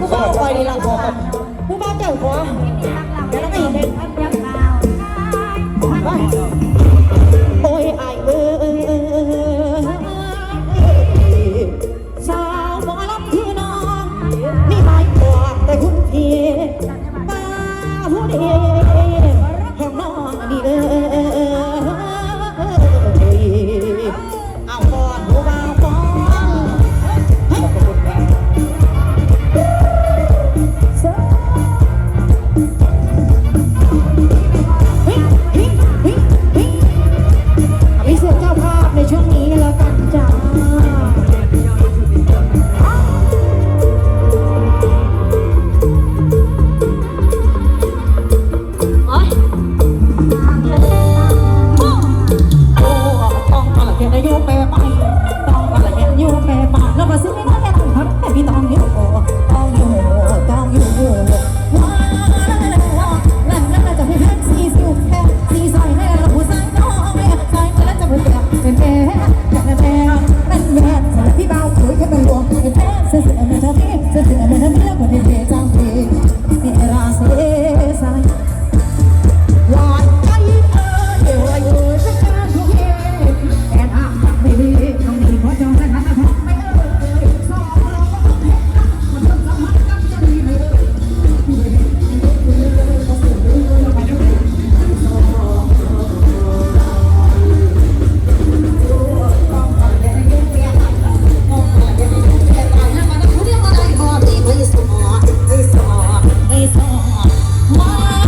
ผู้บ่าวไปในหลังคอผู้บ่าวเจ้าคอแล้วก็อีกเด็ก อำนาจเทพจะถึงอำาจเทพกว่าเด็กจ้า Why?